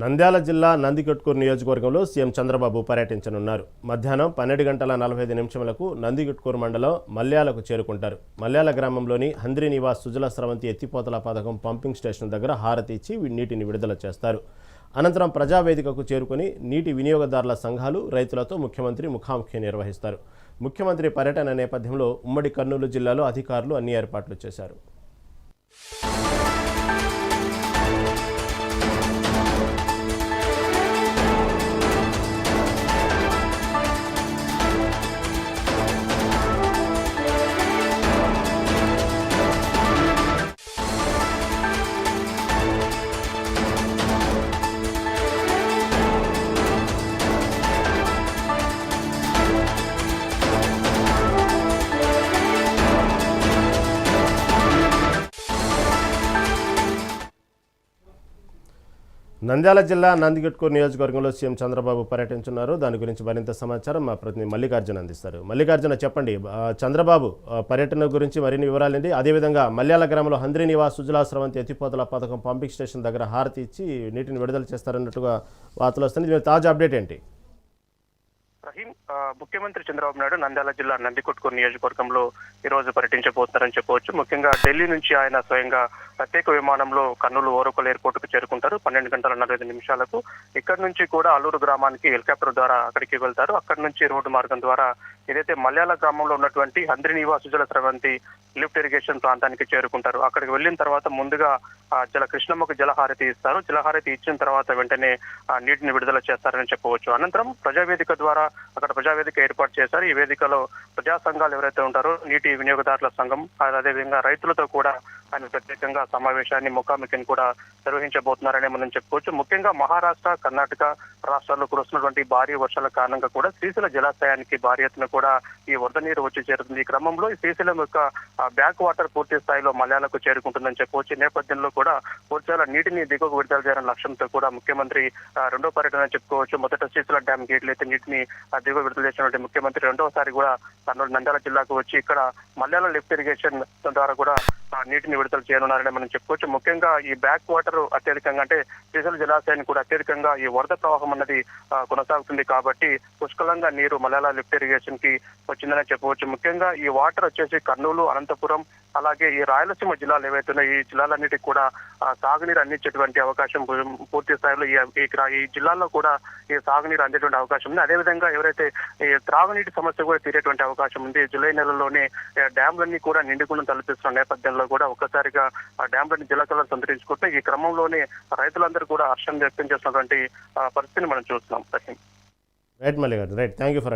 నంద్యాల జిల్లా నందికొట్కూరు నియోజకవర్గంలో సీఎం చంద్రబాబు పర్యటించనున్నారు. మధ్యాహ్నం పన్నెండు గంటల నలభై ఐదు నిమిషములకు నందికొట్కూరు మండలం మల్యాలకు చేరుకుంటారు. మల్యాల గ్రామంలోని హంద్రి నివాస్ సుజల స్రవంతి ఎత్తిపోతల పథకం పంపింగ్ స్టేషన్ దగ్గర హారతి ఇచ్చి నీటిని విడుదల చేస్తారు. అనంతరం ప్రజావేదికకు చేరుకుని నీటి వినియోగదారుల సంఘాలు రైతులతో ముఖ్యమంత్రి ముఖాముఖి నిర్వహిస్తారు. ముఖ్యమంత్రి పర్యటన నేపథ్యంలో ఉమ్మడి కర్నూలు జిల్లాలో అధికారులు అన్ని ఏర్పాట్లు చేశారు. నంద్యాల జిల్లా నందిగట్కూరు నియోజకవర్గంలో సీఎం చంద్రబాబు పర్యటించున్నారు దాని గురించి మరింత సమాచారం మా ప్రతినిధి మల్లికార్జున అందిస్తారు. మల్లికార్జున చెప్పండి. చంద్రబాబు పర్యటన గురించి మరిన్ని వివరాలండి అదేవిధంగా మల్యాల గ్రామంలో హంద్రి నివాస్ సుజలా స్రవంతి ఎత్తిపోతల పథకం పంపింగ్ స్టేషన్ దగ్గర హారతి ఇచ్చి నీటిని విడుదల చేస్తారన్నట్టుగా వార్తలు వస్తుంది తాజా అప్డేట్ ఏంటి? రహీం ముఖ్యమంత్రి చంద్రబాబు నాయుడు నంద్యాల జిల్లా నందికొట్కూరు నియోజకవర్గంలో ఈ రోజు పర్యటించబోతున్నారని చెప్పవచ్చు. ముఖ్యంగా ఢిల్లీ నుంచి ఆయన స్వయంగా ప్రత్యేక విమానంలో కర్నూలు ఓరకల్ ఎయిర్పోర్ట్కు చేరుకుంటారు. పన్నెండు గంటల నలభై నిమిషాలకు. ఇక్కడ నుంచి కూడా అల్లూరు గ్రామానికి హెలికాప్టర్ ద్వారా అక్కడికి వెళ్తారు. అక్కడి నుంచి రోడ్డు మార్గం ద్వారా ఏదైతే మలయాళ గ్రామంలో ఉన్నటువంటి హంద్రి సుజల స్రవంతి లిఫ్ట్ ఇరిగేషన్ ప్రాంతానికి చేరుకుంటారు. అక్కడికి వెళ్ళిన తర్వాత ముందుగా ఆ, జల కృష్ణమ్మకు జలహారతి ఇస్తారు. జలహారతి ఇచ్చిన తర్వాత వెంటనే ఆ, నీటిని విడుదల చేస్తారని చెప్పవచ్చు. అనంతరం ప్రజావేదిక ద్వారా అక్కడ ప్రజావేదిక ఏర్పాటు చేశారు. ఈ వేదికలో ప్రజా సంఘాలు ఎవరైతే ఉంటారో నీటి వినియోగదారుల సంఘం అదేవిధంగా రైతులతో కూడా ఆయన ప్రత్యేకంగా సమావేశాన్ని ముఖాముఖిని కూడా నిర్వహించబోతున్నారని మనం చెప్పుకోవచ్చు. ముఖ్యంగా మహారాష్ట్ర కర్ణాటక రాష్ట్రాల్లో కురుస్తున్నటువంటి భారీ వర్షాల కారణంగా కూడా శ్రీశైల జలాశయానికి భారీ ఎత్తున కూడా ఈ వరద నీరు వచ్చి చేరుతుంది. ఈ క్రమంలో ఈ శ్రీశైలం యొక్క బ్యాక్ వాటర్ పూర్తి స్థాయిలో మలయాళకు చేరుకుంటుందని చెప్పవచ్చు ఈ నేపథ్యంలో కూడా పూర్తిగా నీటిని దిగువకు విడుదల చేయాలనే లక్ష్యంతో కూడా ముఖ్యమంత్రి రెండో పర్యటన చెప్పుకోవచ్చు. మొదట శ్రీశైల డ్యామ్ గేట్లు అయితే నీటిని దిగువ విడుదల చేసినటువంటి ముఖ్యమంత్రి రెండవసారి కూడా కర్నూలు నంద్యాల జిల్లాకు వచ్చి ఇక్కడ మలయాళ లిఫ్ట్ ఇరిగేషన్ ద్వారా కూడా నీటిని విడుదల చేయనున్నారని మనం చెప్పుకోవచ్చు. ముఖ్యంగా ఈ బ్యాక్ వాటర్ అత్యధికంగా అంటే శ్రీశైలం జలాశయానికి కూడా అత్యధికంగా ఈ వరద ప్రవాహం అన్నది కొనసాగుతుంది కాబట్టి పుష్కలంగా నీరు మలయాళ లిఫ్ట్ ఇరిగేషన్కి వచ్చిందని చెప్పవచ్చు. ముఖ్యంగా ఈ వాటర్ వచ్చేసి కర్నూలు అనంతపురం అలాగే ఈ రాయలసీమ జిల్లాలు ఏవైతే ఉన్నాయో ఈ జిల్లాలన్నిటికీ కూడా సాగునీరు అందించేటువంటి అవకాశం పూర్తి స్థాయిలో ఈ ఈ జిల్లాల్లో కూడా ఈ సాగునీరు అందేటువంటి అవకాశం ఉంది. అదేవిధంగా ఎవరైతే ఈ త్రాగునీటి సమస్య కూడా తీరేటువంటి అవకాశం ఉంది జూలై నెలలోనే డ్యాంలన్నీ కూడా నిండుకుండా తలపిస్తున్న నేపథ్యంలో కూడా ఒక్కసారిగా ఆ డ్యాంలన్నీ జిల్లాకల్లో సంతరించుకుంటే ఈ క్రమంలోనే రైతులందరూ కూడా హర్షం వ్యక్తం చేస్తున్నటువంటి పరిస్థితిని మనం చూస్తున్నాం. Right Mallikarjuna right. Thank you for